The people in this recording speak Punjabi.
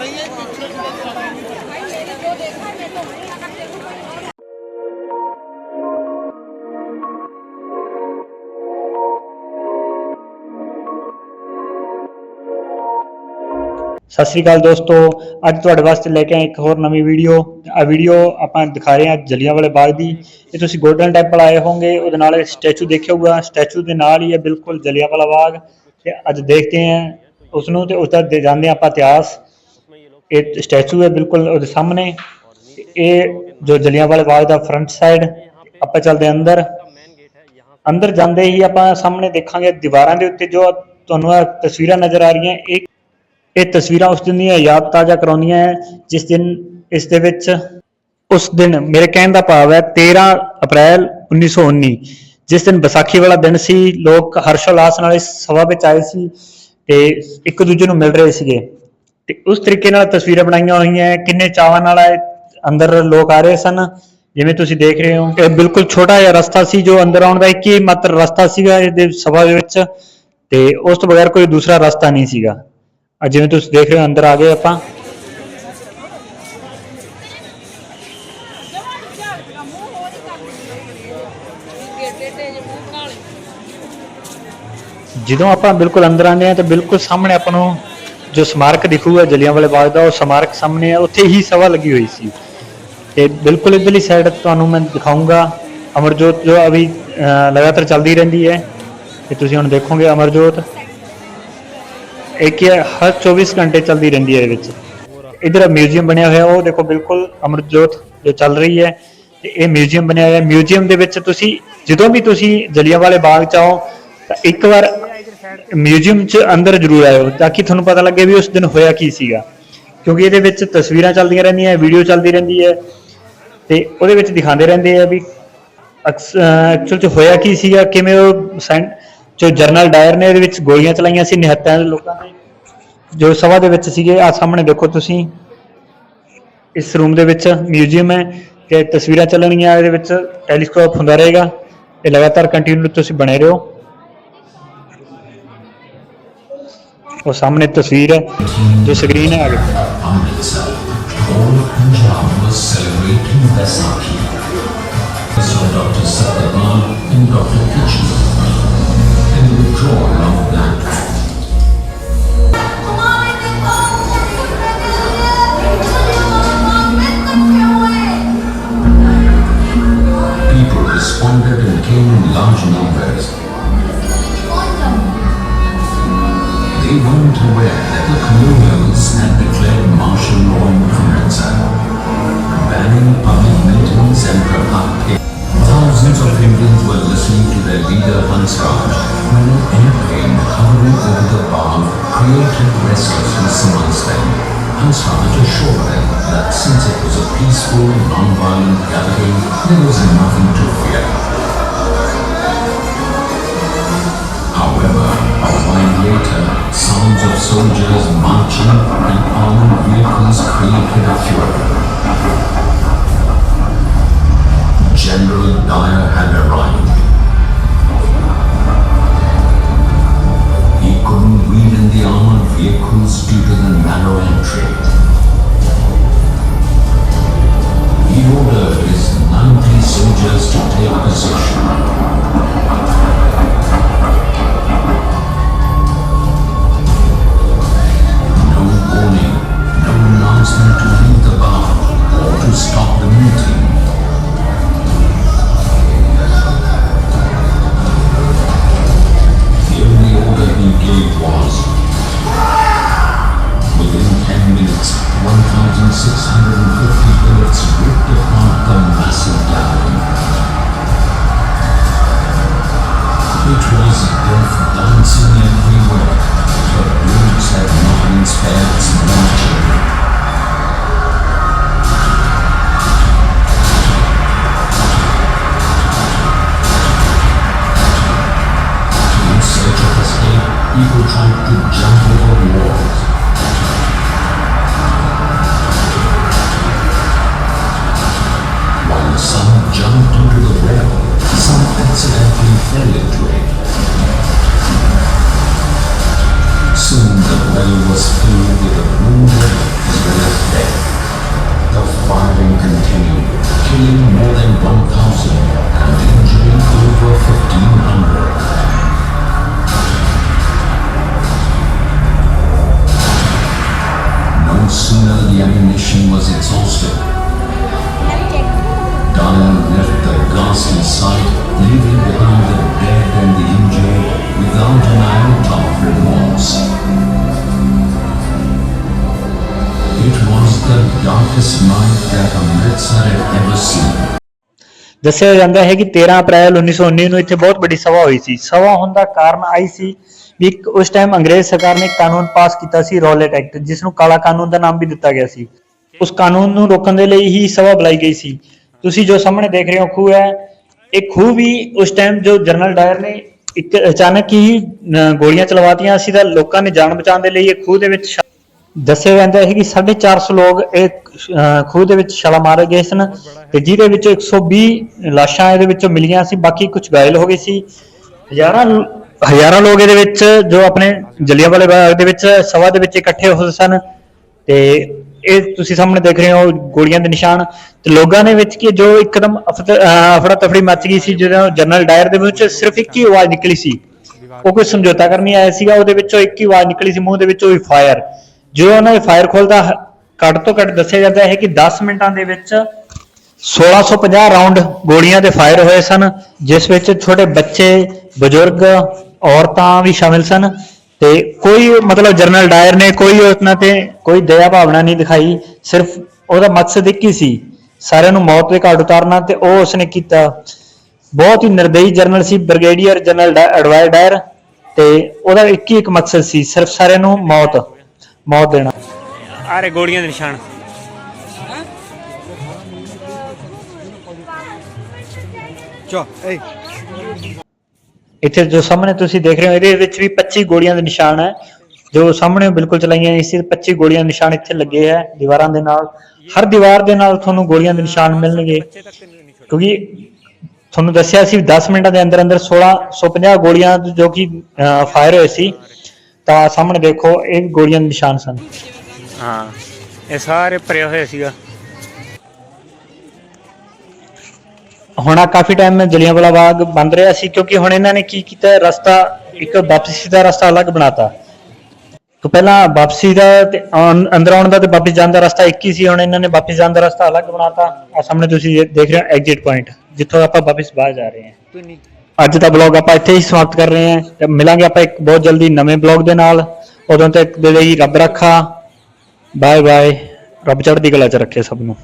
ਸਤਿ ਸ੍ਰੀ ਅਕਾਲ ਦੋਸਤੋ, ਅੱਜ ਤੁਹਾਡੇ ਵਾਸਤੇ ਲੈ ਕੇ ਆਏ ਇੱਕ ਹੋਰ ਨਵੀਂ ਵੀਡੀਓ। ਆ ਵੀਡੀਓ ਆਪਾਂ ਦਿਖਾ ਰਹੇ ਹਾਂ ਜਲਿਆਂਵਾਲੇ ਬਾਗ ਦੀ। ਇਹ ਤੁਸੀਂ ਗੋਲਡਨ ਟੈਂਪਲ ਆਏ ਹੋਵੋਗੇ, ਉਹਦੇ ਨਾਲ ਸਟੈਚੂ ਦੇਖਿਆ ਹੋਊਗਾ। ਸਟੈਚੂ ਦੇ ਨਾਲ ਹੀ ਹੈ ਬਿਲਕੁਲ ਜਲਿਆਂਵਾਲਾ ਬਾਗ। ਤੇ ਅੱਜ ਦੇਖਦੇ ਹਾਂ ਉਸ ਨੂੰ ਤੇ ਉਸ ਦਾ ਦੇ ਜਾਂਦੇ ਹਾਂ ਆਪਾਂ ਇਤਿਹਾਸ। ਇਹ ਸਟੈਚੂ ਹੈ ਬਿਲਕੁਲ ਉਹਦੇ ਸਾਹਮਣੇ। ਇਹ ਜੋ ਜਲਿਆਂਵਾਲੇ ਬਾਗ ਦਾ ਫਰੰਟ ਸਾਈਡ ਆਪਾਂ ਚੱਲਦੇ ਹਾਂ ਅੰਦਰ। ਅੰਦਰ ਜਾਂਦੇ ਹੀ ਆਪਾਂ ਸਾਹਮਣੇ ਦੇਖਾਂਗੇ ਦੀਵਾਰਾਂ ਦੇ ਉੱਤੇ ਜੋ ਤੁਹਾਨੂੰ ਇਹ ਤਸਵੀਰਾਂ ਨਜ਼ਰ ਆ ਰਹੀਆਂ। ਇਹ ਇਹ ਤਸਵੀਰਾਂ ਉਸ ਦਿਨ ਦੀਆਂ ਯਾਦ ਤਾਜ਼ਾ ਕਰਾਉਂਦੀਆਂ ਹੈ, ਜਿਸ ਦਿਨ, ਇਸ ਦੇ ਵਿੱਚ ਉਸ ਦਿਨ ਮੇਰੇ ਕਹਿਣ ਦਾ ਭਾਵ ਹੈ 13 ਅਪ੍ਰੈਲ 1919 ਜਿਸ ਦਿਨ ਵਿਸਾਖੀ ਵਾਲਾ ਦਿਨ ਸੀ, ਲੋਕ ਹਰਸ਼ੋਲਾਸ ਨਾਲ ਇਸ ਸਭਾ ਵਿੱਚ ਆਏ ਸੀ ਤੇ ਇੱਕ ਦੂਜੇ ਨੂੰ ਮਿਲ ਰਹੇ ਸੀਗੇ। ਤੇ ਉਸ ਤਰੀਕੇ ਨਾਲ ਤਸਵੀਰਾਂ ਬਣਾਈਆਂ ਹੋਈਆਂ ਕਿੰਨੇ ਚਾਵਾਂ ਨਾਲ ਅੰਦਰ ਲੋਕ ਆ ਰਹੇ ਸਨ, ਜਿਵੇਂ ਤੁਸੀਂ ਦੇਖ ਰਹੇ ਹੋ। ਇਹ ਬਿਲਕੁਲ ਛੋਟਾ ਜਿਹਾ ਰਸਤਾ ਸੀ ਜੋ ਅੰਦਰ ਆਉਣ ਦਾ ਇੱਕ ਹੀ ਮਾਤਰ ਰਸਤਾ ਸੀਗਾ ਇਹਦੇ ਸਭਾ ਦੇ ਵਿੱਚ, ਤੇ ਉਸ ਤੋਂ ਬਗੈਰ ਕੋਈ ਦੂਸਰਾ ਰਸਤਾ ਨਹੀਂ ਸੀਗਾ। ਅੱਜ ਜਿਵੇਂ ਤੁਸੀਂ ਦੇਖ ਰਹੇ ਹੋ, ਅੰਦਰ ਆ ਗਏ ਆਪਾਂ। ਜਦੋਂ ਆਪਾਂ ਬਿਲਕੁਲ ਅੰਦਰ ਆਉਂਦੇ ਹਾਂ, ਤਾਂ ਬਿਲਕੁਲ ਸਾਹਮਣੇ ਆਪਾਂ ਨੂੰ ਜੋ ਸਮਾਰਕ ਦਿਖੂਗਾ ਜਲਿਆਂਵਾਲੇ ਬਾਗ ਦਾ, ਉਹ ਸਮਾਰਕ ਸਾਹਮਣੇ ਹੈ। ਉੱਥੇ ਹੀ ਸਭਾ ਲੱਗੀ ਹੋਈ ਸੀ। ਤੇ ਬਿਲਕੁਲ ਇਧਰਲੀ ਸਾਈਡ ਤੁਹਾਨੂੰ ਮੈਂ ਦਿਖਾਉਂਗਾ ਅਮਰਜੋਤ ਜੋ ਅਭੀ ਲਗਾਤਾਰ ਚੱਲਦੀ ਰਹਿੰਦੀ ਹੈ। ਤੇ ਤੁਸੀਂ ਹੁਣ ਦੇਖੋਗੇ ਅਮਰਜੋਤ। ਇੱਕ ਹਰ 24 ਘੰਟੇ ਚੱਲਦੀ ਰਹਿੰਦੀ ਹੈ ਇਹਦੇ ਵਿੱਚ। ਇਧਰ ਮਿਊਜ਼ੀਅਮ ਬਣਿਆ ਹੋਇਆ, ਉਹ ਦੇਖੋ ਬਿਲਕੁਲ ਅਮਰਜੋਤ ਜੋ ਚੱਲ ਰਹੀ ਹੈ। ਤੇ ਇਹ ਮਿਊਜ਼ੀਅਮ ਬਣਿਆ ਹੋਇਆ। ਮਿਊਜ਼ੀਅਮ ਦੇ ਵਿੱਚ ਤੁਸੀਂ, ਜਦੋਂ ਵੀ ਤੁਸੀਂ ਜਲਿਆਂਵਾਲੇ ਬਾਗ ਚ ਆਓ, ਤਾਂ ਇੱਕ ਵਾਰ ਮਿਊਜ਼ੀਅਮ ਚ ਅੰਦਰ ਜ਼ਰੂਰ ਆਇਓ, ਤਾਂ ਕਿ ਤੁਹਾਨੂੰ ਪਤਾ ਲੱਗੇ ਵੀ ਉਸ ਦਿਨ ਹੋਇਆ ਕੀ ਸੀਗਾ। ਕਿਉਂਕਿ ਇਹਦੇ ਵਿੱਚ ਤਸਵੀਰਾਂ ਚੱਲਦੀਆਂ ਰਹਿੰਦੀਆਂ ਵੀਡੀਓ ਚੱਲਦੀ ਰਹਿੰਦੀ ਹੈ। ਤੇ ਉਹਦੇ ਵਿੱਚ ਦਿਖਾਉਂਦੇ ਰਹਿੰਦੇ ਆ ਵੀ ਐਕਚੁਅਲ ਚ ਹੋਇਆ ਕੀ ਸੀਗਾ, ਕਿਵੇਂ ਉਹ ਸੈਂ- ਜੋ ਜਰਨਲ ਡਾਇਰ ਨੇ ਇਹਦੇ ਵਿੱਚ ਗੋਲੀਆਂ ਚਲਾਈਆਂ ਸੀ ਨਿਹੱਤਿਆਂ ਦੇ ਲੋਕਾਂ ਨੇ, ਜੋ ਸਭਾ ਦੇ ਵਿੱਚ ਸੀਗੇ ਆ ਸਾਹਮਣੇ ਦੇਖੋ ਤੁਸੀਂ। ਇਸ ਰੂਮ ਦੇ ਵਿੱਚ ਮਿਊਜ਼ੀਅਮ ਹੈ, ਤੇ ਤਸਵੀਰਾਂ ਚੱਲਣਗੀਆਂ ਇਹਦੇ ਵਿੱਚ ਟੈਲੀਸਕੋਪ ਹੁੰਦਾ ਰਹੇਗਾ, ਇਹ ਲਗਾਤਾਰ ਕੰਟੀਨਿਊ ਤੁਸੀਂ ਬਣੇ ਰਹੋ। ਉਹ ਸਾਹਮਣੇ ਤਸਵੀਰ ਹੈ ਜੋ ਸਕਰੀਨ ਹੈ ਆਗੇ Amritsar, all of Punjab was celebrating Baisakhi. So Dr. Satyabal and Dr. Kitchener and the withdrawal of Black Act. People responded and came in large numbers. Them. Hans Raj assured them that since it was a peaceful, non-violent gathering, there was nothing to fear. However, a while later, sounds of soldiers marching and armored vehicles created a furor. General Dyer had arrived. speed with a narrow entry. 1,650 bullets ripped apart the massive gathering. It was death dancing everywhere, but Bruce had not been spared small children. In search of escape, people tried to jump over the While accidentally fell into it. Soon the well was filled with a blue as well as death. Darkest that Amritsar had ever seen. ਦੱਸਿਆ ਜਾਂਦਾ ਹੈ ਕਿ 13 ਅਪ੍ਰੈਲ 1919 ਨੂੰ ਇੱਥੇ ਬਹੁਤ ਵੱਡੀ ਸਭਾ ਹੋਈ ਸੀ। ਸਭਾ ਹੋਣ ਦਾ ਕਾਰਨ ਆਈ ਸੀ ਵੀ ਉਸ ਟਾਈਮ ਅੰਗਰੇਜ਼ ਸਰਕਾਰ ਨੇ ਕਾਨੂੰਨ ਪਾਸ ਕੀਤਾ ਸੀ ਰੌਲਟ ਐਕਟ ਜਿਸ ਨੂੰ ਕਾਲਾ ਕਾਨੂੰਨ ਦਾ ਨਾਮ ਵੀ ਦਿੱਤਾ ਗਿਆ ਸੀ। ਉਸ ਕਾਨੂੰਨ ਨੂੰ ਰੋਕਣ ਦੇ ਲਈ ਹੀ ਸਭਾ ਬੁਲਾਈ ਗਈ ਸੀ। ਤੁਸੀਂ ਜੋ ਸਾਹਮਣੇ ਦੇਖ ਰਹੇ ਹੋ ਖੂਹ ਹੈ। ਇਹ ਖੂਹ ਵੀ ਉਸ ਟਾਈਮ ਜੋ ਜਨਰਲ ਡਾਇਰ ਨੇ ਇੱਕ ਅਚਾਨਕ ਹੀ ਅਹ, ਗੋਲੀਆਂ ਚਲਵਾਤੀਆਂ। ਸੀ ਤਾਂ ਲੋਕਾਂ ਨੇ ਜਾਨ ਬਚਾਉਣ ਦੇ ਲਈ ਇਹ ਖੂਹ ਦੇ ਵਿੱਚ ਦੱਸਿਆ ਜਾਂਦਾ ਹੈ ਕਿ 450 ਲੋਕ ਇਹ ਖੂਹ ਦੇ ਵਿੱਚ ਛਾਲਾ ਮਾਰੇ ਗਏ ਸਨ ਤੇ ਜਿਹਦੇ ਵਿੱਚੋਂ 120 ਲਾਸ਼ਾਂ ਇਹਦੇ ਵਿੱਚੋਂ ਮਿਲੀਆਂ ਸੀ, ਬਾਕੀ ਕੁਝ ਗਾਇਲ ਹੋ ਗਏ ਸੀ। ਹਜ਼ਾਰਾਂ ਹਜ਼ਾਰਾਂ ਲੋਕ ਇਹਦੇ ਵਿੱਚ ਜੋ ਆਪਣੇ ਜਲਿਆਂਵਾਲੇ ਬਾਗ ਦੇ ਵਿੱਚ, ਸਭਾ ਦੇ ਵਿੱਚ ਇਕੱਠੇ ਹੋਏ ਸਨ ਤੇ ਇਹ ਤੁਸੀਂ ਸਾਹਮਣੇ ਦੇਖ ਰਹੇ ਹੋ ਗੋਲੀਆਂ ਦੇ ਨਿਸ਼ਾਨ ਤੇ ਲੋਕਾਂ ਦੇ ਵਿੱਚ ਕਿ ਜੋ ਇੱਕਦਮ ਅਫੜਾ ਤਫੜੀ ਮੱਚ ਗਈ ਸੀ, ਜਦੋਂ ਜਨਰਲ ਡਾਇਰ ਦੇ ਵਿੱਚ ਸਿਰਫ ਇੱਕ ਹੀ ਆਵਾਜ਼ ਨਿਕਲੀ ਸੀ। ਉਹ ਕੋਈ ਸਮਝੌਤਾ ਕਰਨੀ ਆਇਆ ਸੀਗਾ, ਉਹਦੇ ਵਿੱਚੋਂ ਇੱਕ ਹੀ ਆਵਾਜ਼ ਨਿਕਲੀ ਸੀ, ਮੂੰਹ ਦੇ ਵਿੱਚੋਂ ਹੀ ਫਾਇਰ ਜਦੋਂ ਉਹਨਾਂ ਦੇ ਫਾਇਰ ਖੋਲਦਾ ਘੱਟ ਤੋਂ ਘੱਟ ਦੱਸਿਆ ਜਾਂਦਾ ਹੈ ਕਿ 10 ਮਿੰਟਾਂ ਦੇ ਵਿੱਚ 1650 ਰਾਉਂਡ ਗੋਲੀਆਂ ਦੇ ਫਾਇਰ ਹੋਏ ਸਨ, ਜਿਸ ਵਿੱਚ ਛੋਟੇ ਬੱਚੇ, ਬਜ਼ੁਰਗ, ਔਰਤਾਂ ਵੀ ਸ਼ਾਮਿਲ ਸਨ ਤੇ ਕੋਈ ਮਤਲਬ ਜਨਰਲ ਡਾਇਰ ਨੇ ਕੋਈ ਉਹਨਾਂ ਤੇ ਕੋਈ ਦਇਆ ਭਾਵਨਾ ਨਹੀਂ ਦਿਖਾਈ, ਸਿਰਫ ਉਹਦਾ ਮਕਸਦ ਇੱਕ ਹੀ ਸੀ, ਸਾਰਿਆਂ ਨੂੰ ਮੌਤ ਦੇ ਘਾਟ ਉਤਾਰਨਾ ਤੇ ਉਹ ਉਸਨੇ ਕੀਤਾ। ਬਹੁਤ ਹੀ ਨਿਰਦਈ ਜਨਰਲ ਸੀ, ਬ੍ਰਿਗੇਡੀਅਰ ਜਨਰਲ ਐਡਵਾਇਰ ਡਾਇਰ ਤੇ ਉਹਦਾ ਇੱਕ ਹੀ ਇੱਕ ਮਕਸਦ ਸੀ, ਸਿਰਫ ਸਾਰਿਆਂ ਨੂੰ ਮੌਤ। ਮੌਤ ਦੇਣਾ। ਆਰੇ ਗੋਲੀਆਂ ਦੇ ਨਿਸ਼ਾਨ। ਚੋ ਏ ਇੱਥੇ ਜੋ ਸਾਹਮਣੇ ਤੁਸੀਂ ਦੇਖ ਰਹੇ ਹੋ ਇਹਦੇ ਵਿੱਚ ਵੀ 25 ਗੋਲੀਆਂ ਦੇ ਨਿਸ਼ਾਨ ਹੈ। ਜੋ ਸਾਹਮਣੇ ਬਿਲਕੁਲ ਚਲਾਈਆਂ ਇਸ 25 ਗੋਲੀਆਂ ਦੇ ਨਿਸ਼ਾਨ ਇੱਥੇ ਲੱਗੇ ਹੈ ਦੀਵਾਰਾਂ ਦੇ ਨਾਲ। ਹਰ ਦੀਵਾਰ ਦੇ ਨਾਲ ਤੁਹਾਨੂੰ ਗੋਲੀਆਂ ਦੇ ਨਿਸ਼ਾਨ ਮਿਲਣਗੇ। ਕਿਉਂਕਿ ਤੁਹਾਨੂੰ ਦੱਸਿਆ ਸੀ 10 ਮਿੰਟਾਂ ਦੇ ਅੰਦਰ ਅੰਦਰ 1650 ਗੋਲੀਆਂ ਜੋ ਕਿ ਫਾਇਰ ਹੋਏ ਸੀ। ਤਾਂ ਸਾਹਮਣੇ ਦੇਖੋ ਇਹ ਗੋਲੀਆਂ ਦੇ ਨਿਸ਼ਾਨ ਸਨ। ਹਾਂ ਇਹ ਸਾਰੇ ਭਰਿਆ ਹੋਇਆ ਸੀਗਾ। ਹੁਣ ਆ ਕਾਫੀ ਟਾਈਮ ਮੈਂ ਜਲਿਆਂਵਾਲਾ ਬਾਗ ਬੰਦ ਰਿਹਾ ਸੀ ਕਿਉਂਕਿ ਹੁਣ ਇਹਨਾਂ ਨੇ ਕੀ ਕੀਤਾ ਰਸਤਾ ਇੱਕ ਵਾਪਸੀ ਦਾ ਰਸਤਾ ਅਲੱਗ ਬਣਾਤਾ। ਤੋਂ ਪਹਿਲਾਂ ਵਾਪਸੀ ਦਾ ਤੇ ਆਉਣ- ਅੰਦਰ ਆਉਣ ਦਾ ਤੇ ਵਾਪਸ ਜਾਣ ਦਾ ਰਸਤਾ ਇੱਕ ਹੀ ਸੀ ਹੁਣ ਇਹਨਾਂ ਨੇ ਵਾਪਸ ਜਾਣ ਦਾ ਰਸਤਾ ਅਲੱਗ ਬਣਾਤਾ। ਆ ਸਾਹਮਣੇ ਤੁਸੀਂ ਇਹ ਦੇਖ ਰਹੇ ਹੋ ਐਗਜ਼ਿਟ ਪੁਆਇੰਟ ਜਿੱਥੋਂ ਆਪਾਂ ਵਾਪਸ ਬਾਹਰ ਜਾ ਰਹੇ ਹਾਂ। ਅੱਜ ਦਾ ਬਲੌਗ ਆਪਾਂ ਇੱਥੇ ਹੀ ਸਮਾਪਤ ਕਰ ਰਹੇ ਹਾਂ। ਤੇ ਮਿਲਾਂਗੇ ਆਪਾਂ ਇੱਕ ਬਹੁਤ ਜਲਦੀ ਨਵੇਂ ਬਲੌਗ ਦੇ ਨਾਲ। ਉਦੋਂ ਤੱਕ ਦੇ ਲਈ ਰੱਬ ਰੱਖਾ। ਬਾਏ ਬਾਏ ਰੱਬ ਚੜ੍ਹਦੀ ਕਲਾ ਚ ਰੱਖੇ ਸਭ ਨੂੰ।